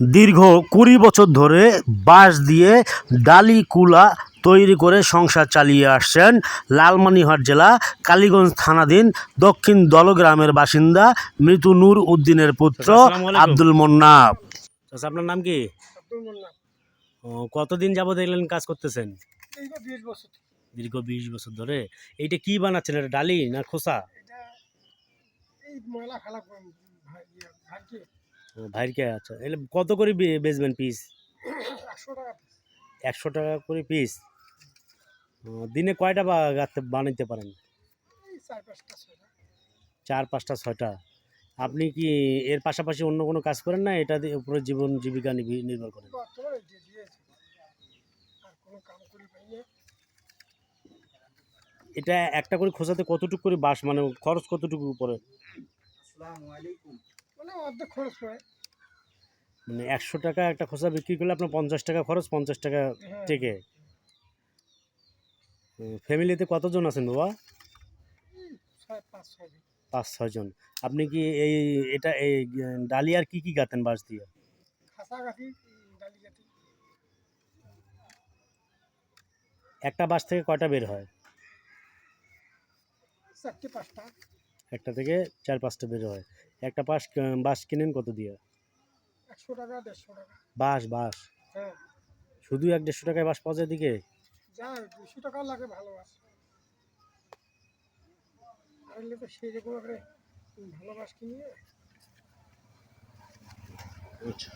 দীর্ঘ কুড়ি বছর ধরে বাঁশ দিয়ে ডালি কুলা তৈরি করে সংসার চালিয়ে আসছেন লালমনিরহাট জেলা কালীগঞ্জ থানাধীন দক্ষিণ দলগ্রামের বাসিন্দা মৃত নূর উদ্দিনের পুত্র আব্দুল আচ্ছা আপনার নাম কি? ও, কতদিন যাবত এলেন কাজ করতেছেন? দীর্ঘ বিশ বছর ধরে। এইটা কি বানাচ্ছেন? এটা ডালি না খোসা? ভাইকে ভাইরকে আচ্ছা এলে কত করে বেচবেন পিস একশো টাকা করে পিস দিনে কয়টা বা গাঁথতে বানাইতে পারেন? চার পাঁচটা ছয়টা। চার পাঁচটা ছয়টা। আপনি কি এর পাশাপাশি অন্য কোনো কাজ করেন না? এটা উপরে জীবন জীবিকা নির্ভর করেন। এটা একটা করে খোসাতে কতটুকু করে বাস মানে খরচ কতটুকু পড়ে মানে অর্ধেক খরচ পড়ে। মানে একশো টাকা একটা খোসা বিক্রি করলে আপনার পঞ্চাশ টাকা খরচ পঞ্চাশ টাকা হ্যাঁ। থেকে ফ্যামিলিতে কতজন আছেন বাবা? পাঁচ ছয়জন আপনি কি এই এটা এই ডালি আর কি কি গাতেন বাঁশ দিয়ে? একটা বাঁশ থেকে কয়টা বের হয়? চারটে পাঁচটা। একটা থেকে চার পাঁচটা বের হয়। একটা পাশ বাঁশ কিনেন কত দিয়ে? একশো টাকা দেড়শো টাকা। বাঁশ বাঁশ? হ্যাঁ। শুধু এক দেড়শো টাকায় বাঁশ পাওয়া যায় দিকে দুশো টাকা লাগে তো সেই রকম কিনিয়ে আচ্ছা